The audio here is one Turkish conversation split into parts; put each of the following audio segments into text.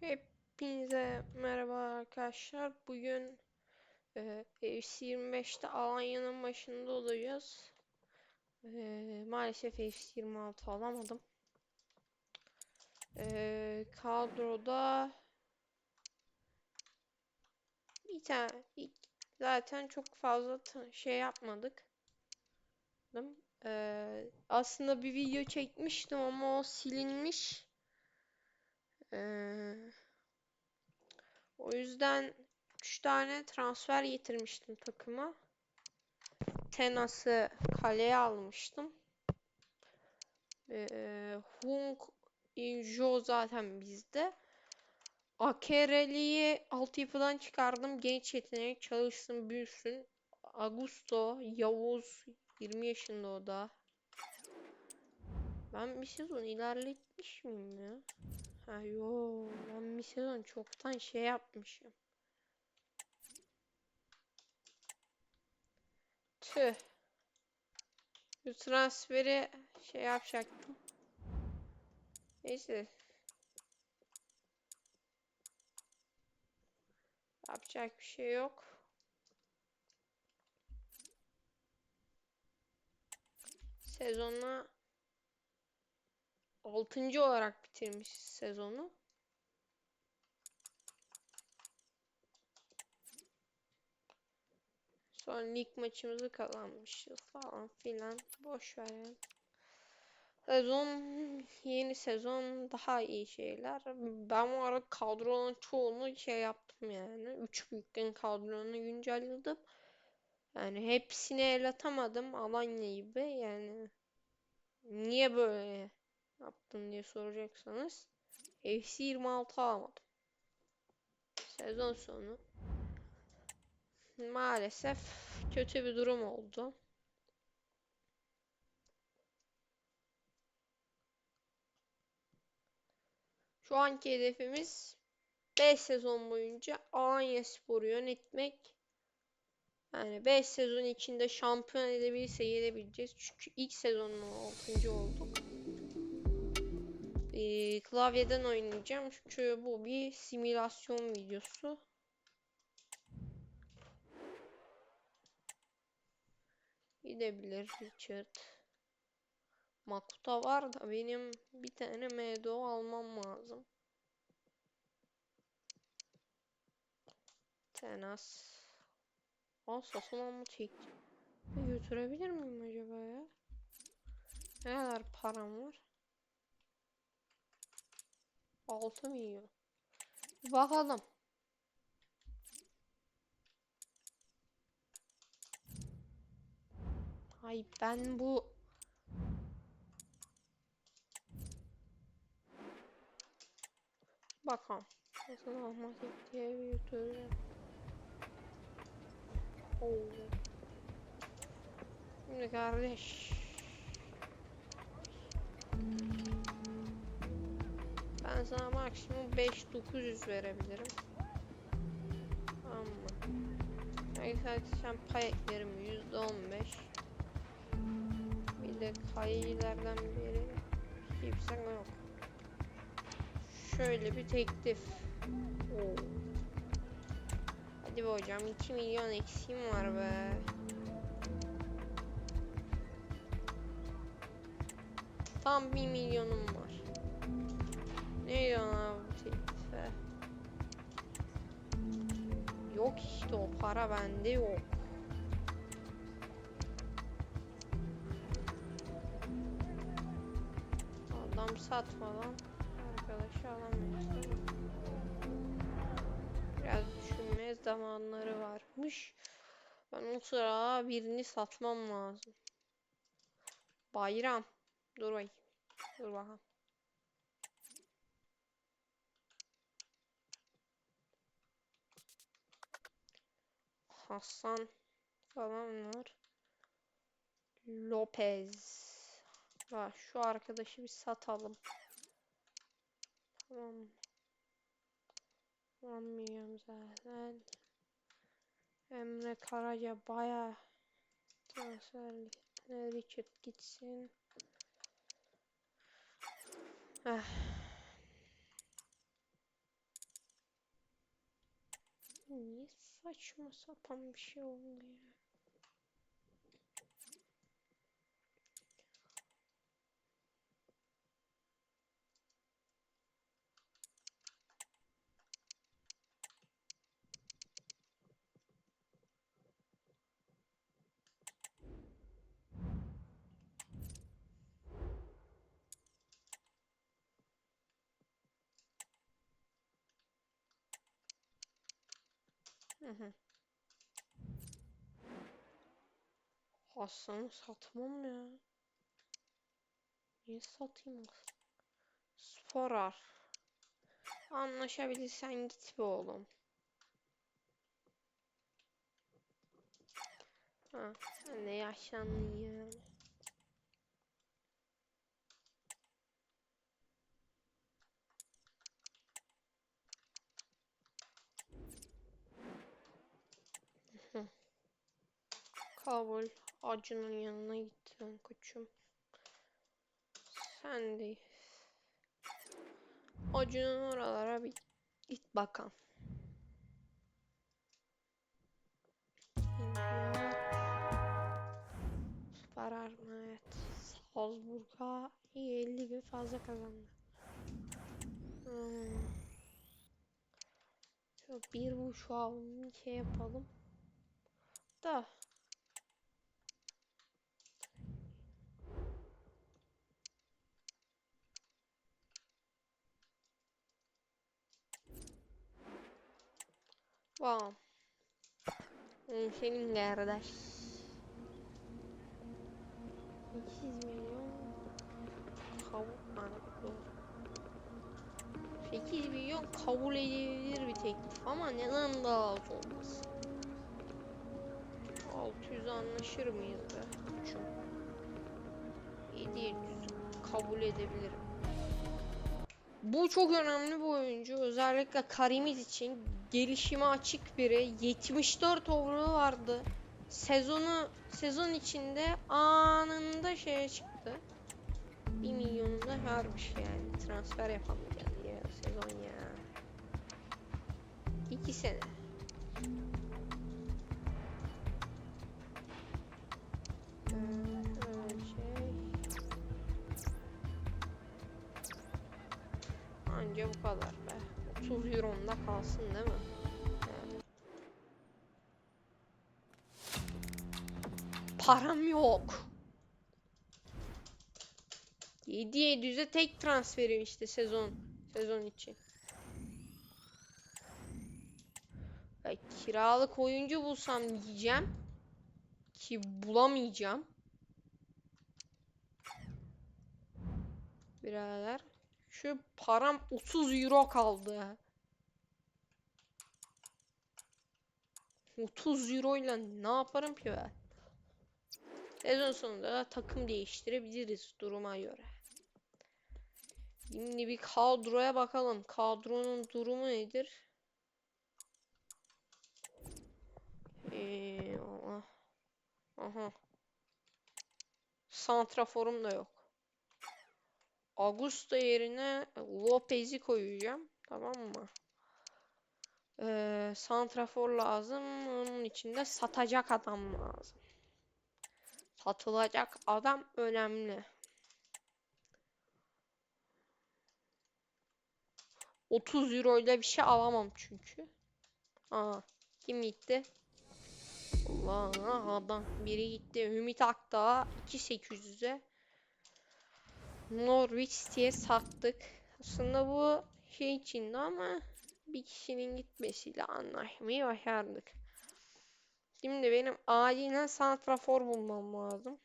Hepinize merhaba arkadaşlar. Bugün e, FC 25'te Alanya'nın başında olacağız. E, maalesef FC 26 alamadım. E, kadroda bir tane zaten çok fazla şey yapmadık. E, aslında bir video çekmiştim ama o silinmiş. Eee o yüzden 3 tane transfer getirmiştim takıma. Tenas'ı kaleye almıştım. Ee, Hung Jo zaten bizde. Akereli'yi altyapıdan çıkardım. Genç yetenek çalışsın büyüsün. Augusto Yavuz 20 yaşında o da. Ben bir sezon ilerletmiş miyim ya? Ha ben bir sezon çoktan şey yapmışım. Tüh. Bu transferi şey yapacaktım. Neyse. Yapacak bir şey yok. Sezonla 6. olarak bitirmiş sezonu. Sonra lig maçımızı kazanmışız falan filan. Boş ver yani. Sezon yeni sezon daha iyi şeyler. Ben bu arada kadronun çoğunu şey yaptım yani. Üç büyükten kadronu güncelledim. Yani hepsini el atamadım Alanya gibi yani. Niye böyle yaptın diye soracaksanız. FC 26 alamadım. Sezon sonu. Maalesef kötü bir durum oldu. Şu anki hedefimiz 5 sezon boyunca Alanyaspor'u yönetmek. Yani 5 sezon içinde şampiyon edebilirse edebileceğiz. Çünkü ilk sezonun 6. olduk. Ee, klavyeden oynayacağım. Çünkü bu bir simülasyon videosu. Gidebilir Richard. Makuta var da benim bir tane MDO almam lazım. Tenas. Aa satın alma çekti. Götürebilir miyim acaba ya? Ne kadar param var? 6 milyon. Bir bakalım. Ay ben bu Bakalım. Nasıl olmatik diye büyüteceğim. Oo. Şimdi kardeş. Ben sana maksimum 5900 verebilirim. Tamam mı? Sen pay eklerim %15. Bir de kayılardan biri kimse yok. Şöyle bir teklif. Oo. Hadi be hocam 2 milyon eksiğim var be. Tam 1 milyonum var. Ne diyorsun abi? Yok işte o para bende yok. Adam satmadan arkadaşı alamıyoruz. Biraz düşünmeye zamanları varmış. Ben o sıra birini satmam lazım. Bayram. Dur bakayım. Dur bakalım. Hasan falan var. Lopez. Var. Şu arkadaşı bir satalım. Tamam. Anlıyorum zaten. Emre Karaca baya transferli. Richard gitsin. Heh. не хочу с помощью Hasan'ı satmam ya. Niye satayım Hasan? Sporar. Anlaşabilirsen git be oğlum. Ha, sen de yaşlandın yani. Acun'un yanına gittin koçum. Sen de Acun'un oralara bir git bakalım. Parar mı? Evet. Salzburg'a 50 bin fazla kazandı. Hmm. Şu bir buçuğa şey yapalım. Da. Hmm, Senin kardeş. 8 milyon kabul doğru. 8 milyon kabul edilebilir bir teklif ama neden daha az olmasın? 600 anlaşır mıyız be koçum? 700 kabul edebilirim. Bu çok önemli bir oyuncu. Özellikle Karimiz için gelişime açık biri. 74 overall vardı. Sezonu sezon içinde anında şeye çıktı. 1 milyonu da harmış yani. Transfer yapamayacağız ya sezon ya. 2 sene. Kadar be. 30 euromda kalsın değil mi? Param yok. 7700'e tek transferim işte sezon sezon için. Ya kiralık oyuncu bulsam diyeceğim ki bulamayacağım. Birader şu param 30 euro kaldı. 30 euro ile ne yaparım ki ben? Sezon sonunda da takım değiştirebiliriz duruma göre. Şimdi bir kadroya bakalım. Kadronun durumu nedir? Ee, aha. Aha. Santraforum da yok. Augusto yerine Lopez'i koyacağım. Tamam mı? Ee, santrafor lazım. Onun için de satacak adam lazım. Satılacak adam önemli. 30 euro ile bir şey alamam çünkü. Aa, kim gitti? Allah adam biri gitti. Ümit Akdağ 2800'e Norwich City'ye sattık. Aslında bu şey içindi ama bir kişinin gitmesiyle anlaşmayı başardık. Şimdi benim acilen santrafor bulmam lazım.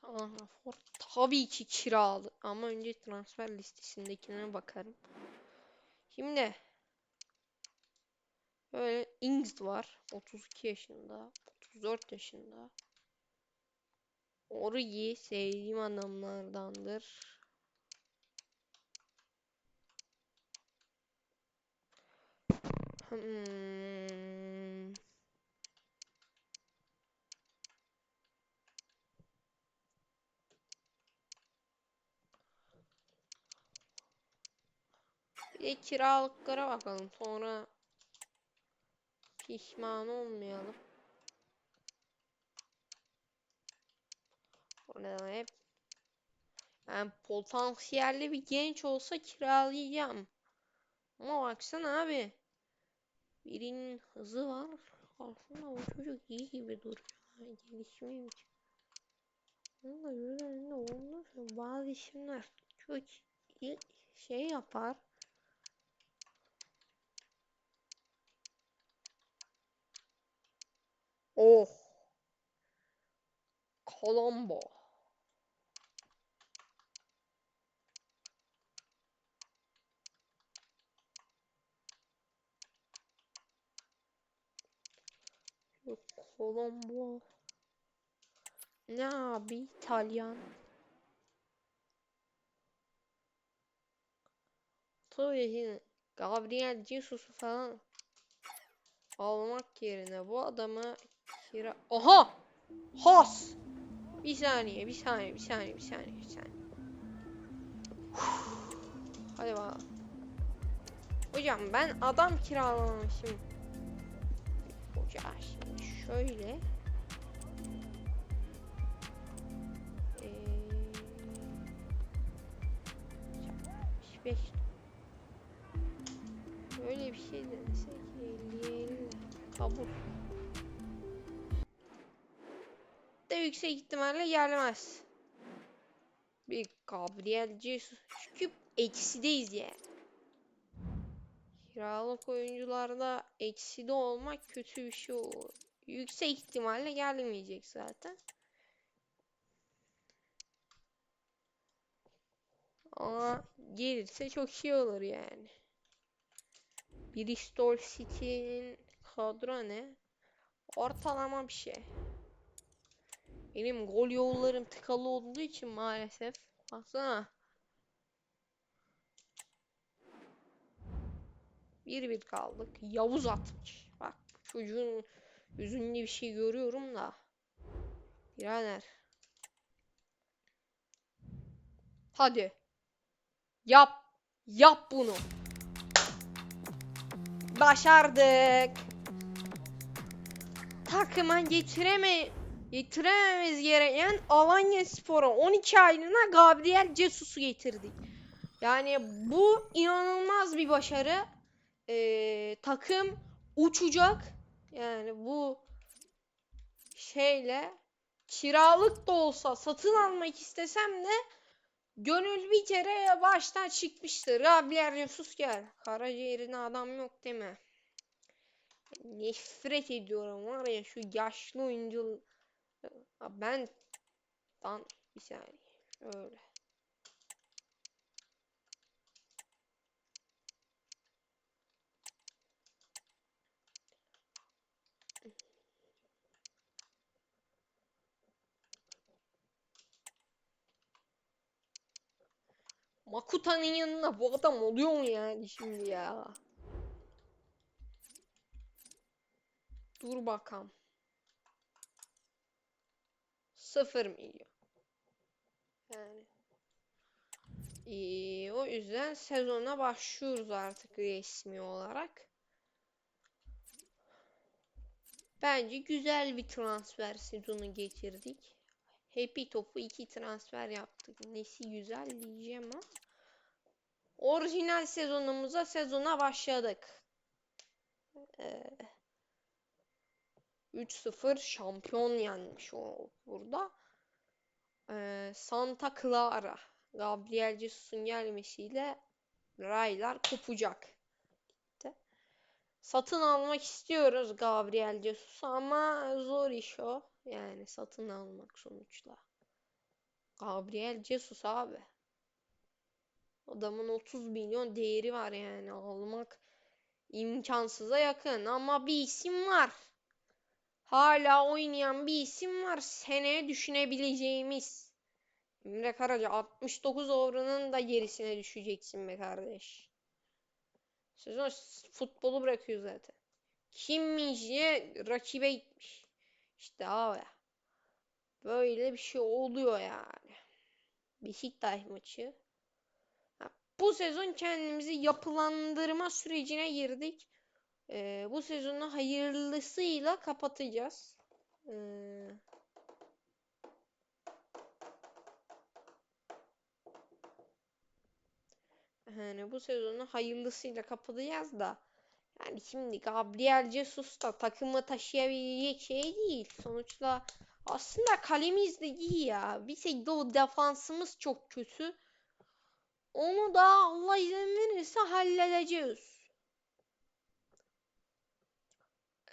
Santrafor tabii ki kiralı ama önce transfer listesindekine bakarım. Şimdi böyle Ings var 32 yaşında, 34 yaşında. Origi sevdiğim adamlardandır. Hmm. Bir kiralıklara bakalım. Sonra pişman olmayalım. Orada hep yani potansiyelli bir genç olsa kiralayacağım. Ama baksana abi. Birinin hızı var. Aslında o çocuk iyi gibi duruyor. Ki. Ama üzerinde olmazsa bazı isimler çok iyi şey yapar. Oh. Colombo. Colombo. Ne abi İtalyan. Tabii ki Gabriel Jesus'u falan almak yerine bu adamı kira... Aha! Has! Bir saniye, bir saniye, bir saniye, bir saniye, bir saniye. Hadi bakalım. Hocam ben adam kiralamışım. Hoca şimdi şöyle. Ee, 65 Böyle bir şey denesek 50 50 kabul. Yüksek ihtimalle gelmez. Bir Gabriel Jesus. Çünkü eksideyiz yani. Kiralık oyuncularda ekside olmak kötü bir şey olur. Yüksek ihtimalle gelmeyecek zaten. Ama gelirse çok iyi olur yani. Bristol City'nin kadro ne? Ortalama bir şey. Benim gol yollarım tıkalı olduğu için maalesef. Baksana. Bir bir kaldık. Yavuz atmış. Bak çocuğun yüzünde bir şey görüyorum da. Birader. Hadi. Yap. Yap bunu. Başardık. Takıma getireme getirememiz gereken Alanya Spor'a 12 aylığına Gabriel Jesus'u getirdik. Yani bu inanılmaz bir başarı. Ee, takım uçacak. Yani bu şeyle kiralık da olsa satın almak istesem de gönül bir kere baştan çıkmıştır. Gabriel Jesus gel. Karaciğerine adam yok değil mi? Nefret ediyorum var ya şu yaşlı oyuncu. Ben dan bir saniye. Öyle. Makuta'nın yanına bu adam oluyor mu yani şimdi ya? Dur bakalım. Sıfır milyon. Yani. Ee, o yüzden sezona başlıyoruz artık resmi olarak. Bence güzel bir transfer sezonu geçirdik. Happy Top'u iki transfer yaptık. Nesi güzel diyeceğim ama. Orijinal sezonumuza sezona başladık. Ee, 3-0 şampiyon yenmiş o burada. Ee, Santa Clara Gabriel Jesus'un gelmesiyle raylar kopacak. Satın almak istiyoruz Gabriel Jesus'u ama zor iş o. Yani satın almak sonuçta. Gabriel Jesus abi. Adamın 30 milyon değeri var yani almak imkansıza yakın ama bir isim var. Hala oynayan bir isim var. Seneye düşünebileceğimiz. Emre Karaca 69 over'ının da gerisine düşeceksin be kardeş. Sezon futbolu bırakıyor zaten. Kimmiş diye rakibe gitmiş. İşte abi. Böyle bir şey oluyor yani. Beşiktaş maçı. Bu sezon kendimizi yapılandırma sürecine girdik. Ee, bu sezonu hayırlısıyla kapatacağız. Ee, yani bu sezonu hayırlısıyla kapatacağız da yani şimdi Gabriel Jesus da takımı taşıyabilecek şey değil. Sonuçta aslında kalemiz de iyi ya. Bir şekilde o defansımız çok kötü. Onu da Allah izin verirse halledeceğiz.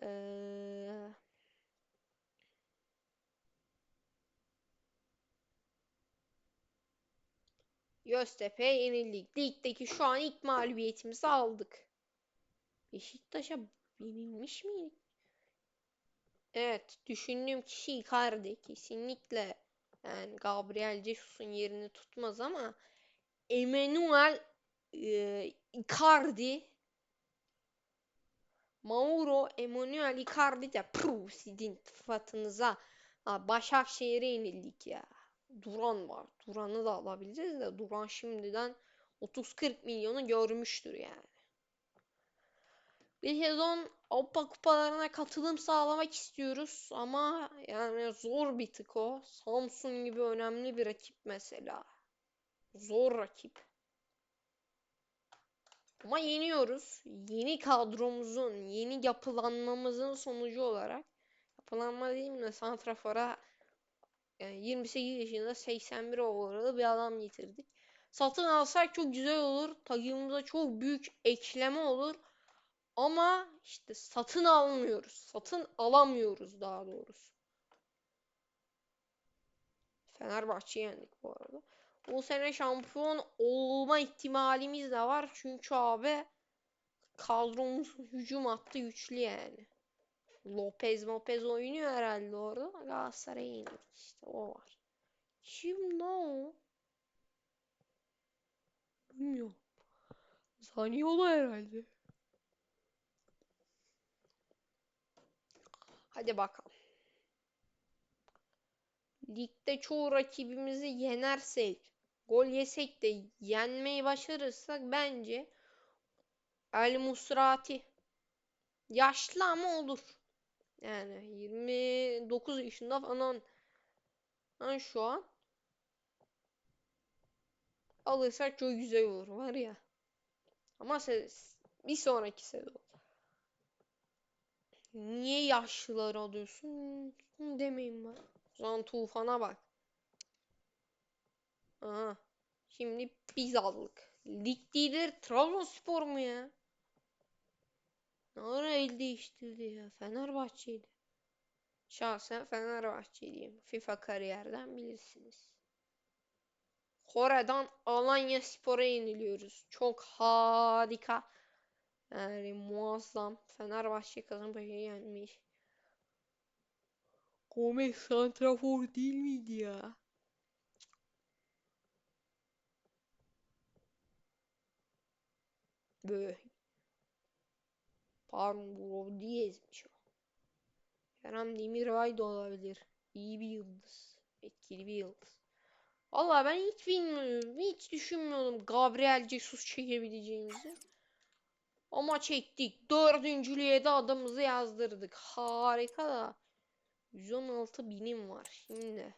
Ee, Göztepe'ye yenildik. Ligdeki şu an ilk mağlubiyetimizi aldık. Beşiktaş'a yenilmiş miydik? Evet, düşündüğüm kişi Icardi kesinlikle. Yani Gabriel Jesus'un yerini tutmaz ama Emmanuel e, Icardi Mauro Emanuel Icardi de puh, sizin sıfatınıza ha, Başakşehir'e yenildik ya. Duran var. Duran'ı da alabiliriz de Duran şimdiden 30-40 milyonu görmüştür yani. Bir sezon Avrupa kupalarına katılım sağlamak istiyoruz ama yani zor bir tık o. Samsun gibi önemli bir rakip mesela. Zor rakip. Ama yeniyoruz. Yeni kadromuzun, yeni yapılanmamızın sonucu olarak yapılanma diyeyim de Santrafor'a yani 28 yaşında 81 overall'lı bir adam getirdik. Satın alsak çok güzel olur. Takımımıza çok büyük ekleme olur. Ama işte satın almıyoruz. Satın alamıyoruz daha doğrusu. Fenerbahçe'yi yendik bu arada. Bu sene şampiyon olma ihtimalimiz de var. Çünkü abi kadromuz hücum hattı güçlü yani. Lopez Lopez oynuyor herhalde orada. Galatasaray'a yendik işte o var. Kim ne o? Bilmiyorum. Zaniolo herhalde. Hadi bakalım. Ligde çoğu rakibimizi yenersek, gol yesek de yenmeyi başarırsak bence El Musrati yaşlı ama olur. Yani 29 yaşında falan ben şu an alırsak çok güzel olur var ya. Ama bir sonraki sezon. Niye yaşlılar alıyorsun? Demeyin bana. O zaman Tufan'a bak. Aha. Şimdi biz aldık. Lig lideri Trabzonspor mu ya? Ne ara el değiştirdi ya? Fenerbahçe'ydi. Şahsen Fenerbahçeliyim. FIFA kariyerden bilirsiniz. Kore'den Alanya Spor'a yeniliyoruz. Çok harika. Yani muazzam. Fenerbahçe Kasımpaşa'yı yenmiş. Gomez santrafor değil miydi ya? Böyle. Pardon bu Diaz'miş o. Kerem Demirbay da olabilir. İyi bir yıldız. Etkili bir yıldız. Vallahi ben hiç bilmiyorum. Hiç düşünmüyordum Gabriel Jesus çekebileceğimizi. Ama çektik. Dördüncülüğe de adımızı yazdırdık. Harika da. 116 binim var şimdi.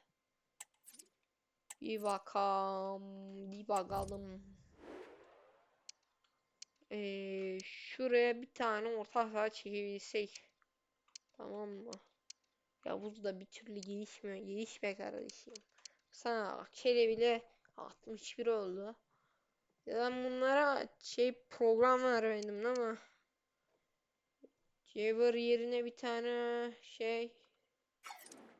Bir bakalım. Bir bakalım. Ee, şuraya bir tane orta saha çekebilsek. Tamam mı? Yavuz da bir türlü gelişmiyor. Gelişme kardeşim. Sana bak. Bile 61 oldu. Ya ben bunlara şey program vermedim ama Jabber yerine bir tane şey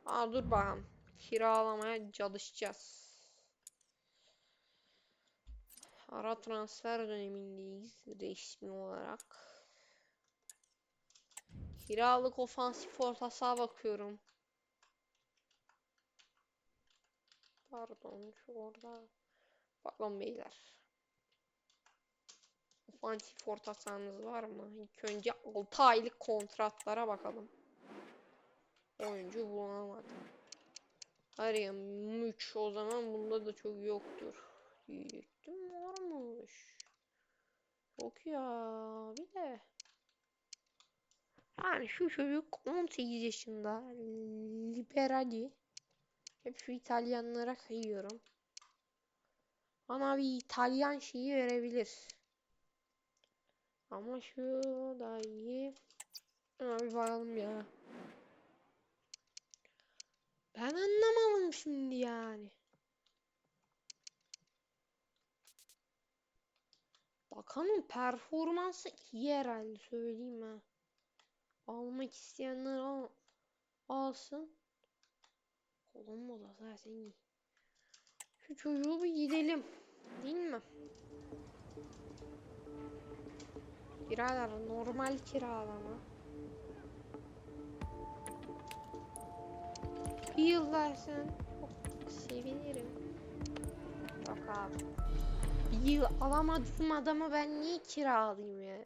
Aa dur bakalım. Kiralamaya çalışacağız. Ara transfer dönemindeyiz resmi olarak. Kiralık ofansif orta saha bakıyorum. Pardon şu orada. Pardon beyler. Ofansif orta sahanız var mı? İlk önce 6 aylık kontratlara bakalım. Oyuncu bulamadım. Ya müç o zaman bunda da çok yoktur. Diyecektim varmış. Yok ya bir de. Yani şu çocuk 18 yaşında. Liberali. Hep şu İtalyanlara kayıyorum. Bana bir İtalyan şeyi verebilir. Ama şu da iyi. Ama bir bakalım ya. Ben anlamadım şimdi yani. Bakanın performansı iyi herhalde söyleyeyim ha. Almak isteyenler al alsın. Kolombo da zaten iyi. Şu çocuğu bir gidelim. Değil mi? Birader normal kiralama. Bir yıl versen sevinirim. Yok abi. Yıl alamadığım adamı ben niye kiralayayım ya?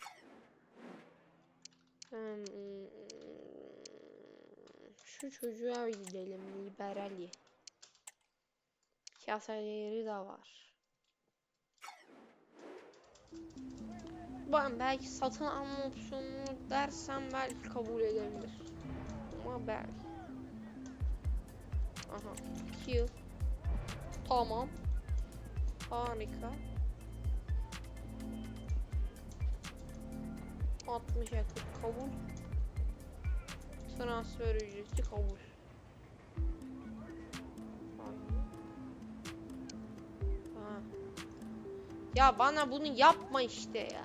Şu çocuğa gidelim. Liberali. Kasa değeri de var. Ben belki satın alma opsiyonunu dersem belki kabul edebilir. Ama belki. Aha. 2 yıl. Tamam. Harika. 60 yakıt kabul. Transfer ücreti kabul. Ha. Ya bana bunu yapma işte ya.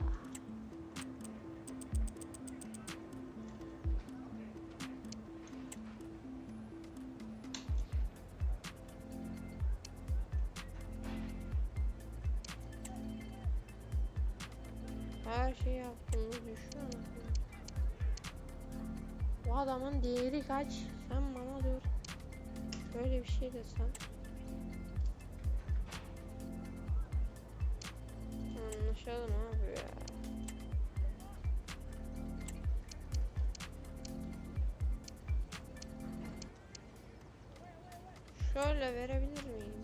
Adamın değeri kaç? Sen bana dur. Böyle bir şey desem. Anlaşalım abi ya. Şöyle verebilir miyim?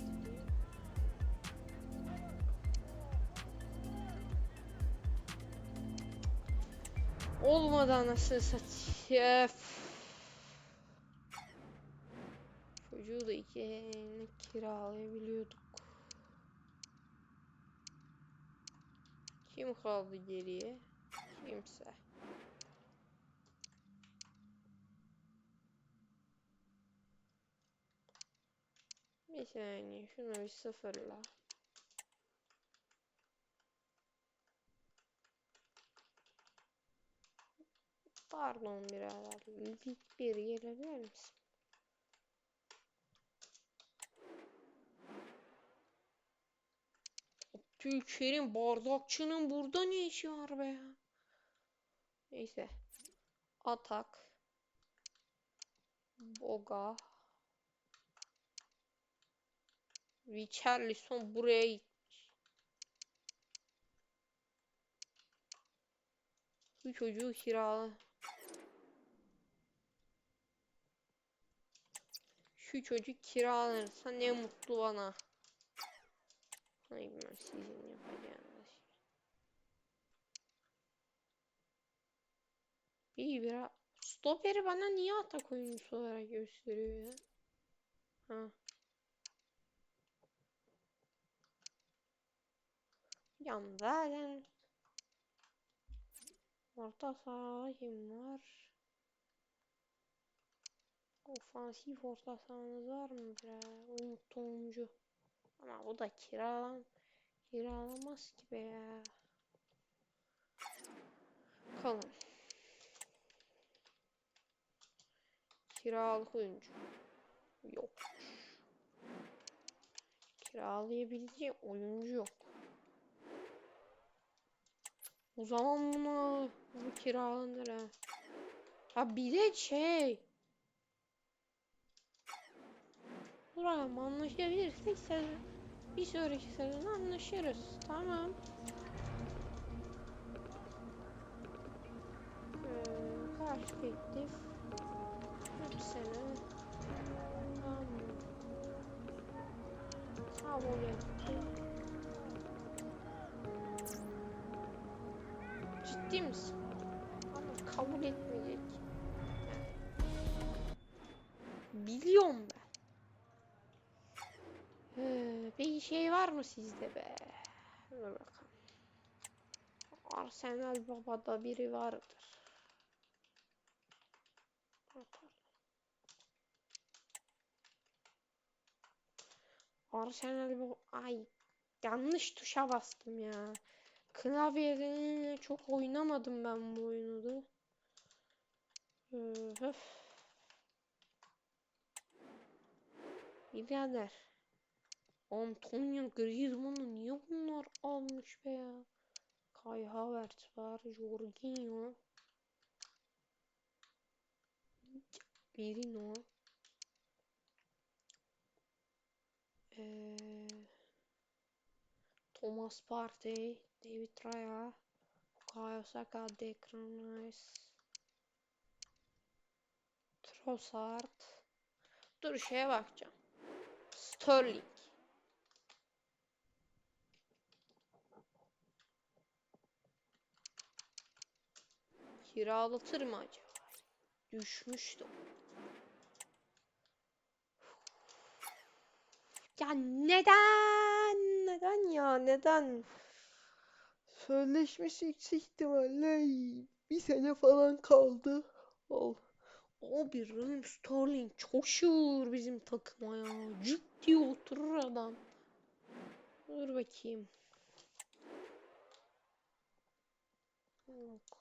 Olmadı anasını satayım. Çocuğu da iki eline kiralayabiliyorduk. Kim kaldı geriye? Kimse. Bir saniye şunu bir sıfırla. Pardon birader. Bir gelebilir misin? Abdülkerim bardakçının burada ne işi var be ya? Neyse. Atak. Boga. Richarlison buraya gitmiş. Bu çocuğu kirala. Şu çocuk kiralanırsa ne mutlu bana. Ay bilmem sizin yapacağınız. Biraz. Stoperi bana niye atak oyuncusu olarak gösteriyor ya? Ha. Yan zaten. Orta saha kim var? Ofansif orta sahanız var mı bre? Umut. Ama bu da kiralan kiralamaz ki be ya. Bakalım. Kiralık oyuncu. Yok. Kiralayabileceğim oyuncu yok. O zaman bunu bu kiralanır ha. Ha bir de şey. Buram anlaşabilirsek sezon bir sonraki sezon anlaşırız. Tamam. Ee, teklif? 3 sene. Tamam. Kabul etti. Ciddi misin? Kabul etmeyecek. Biliyorum ben. Ee, bir şey var mı sizde be? Dur bakalım. Arsenal babada biri vardır. Arsenal bu ay yanlış tuşa bastım ya. Klavyeden çok oynamadım ben bu oyunu da. Öf. Birader. Antonio Griezmann'ı niye bunlar almış be ya? Kai Havertz var, Jorginho. Merino. Ee, Thomas Partey, David Raya, Bukayo Saka, Declan Rice, Trossard. Dur şeye bakacağım. Sterling. Kiralatır mı acaba? Düşmüştüm. Ya neden? Neden ya? Neden? Sözleşmesi yüksek ihtimalle bir sene falan kaldı. Ol. Abi Raheem Sterling çok şuur bizim takıma ya. Ciddi oturur adam. Dur bakayım. Yok.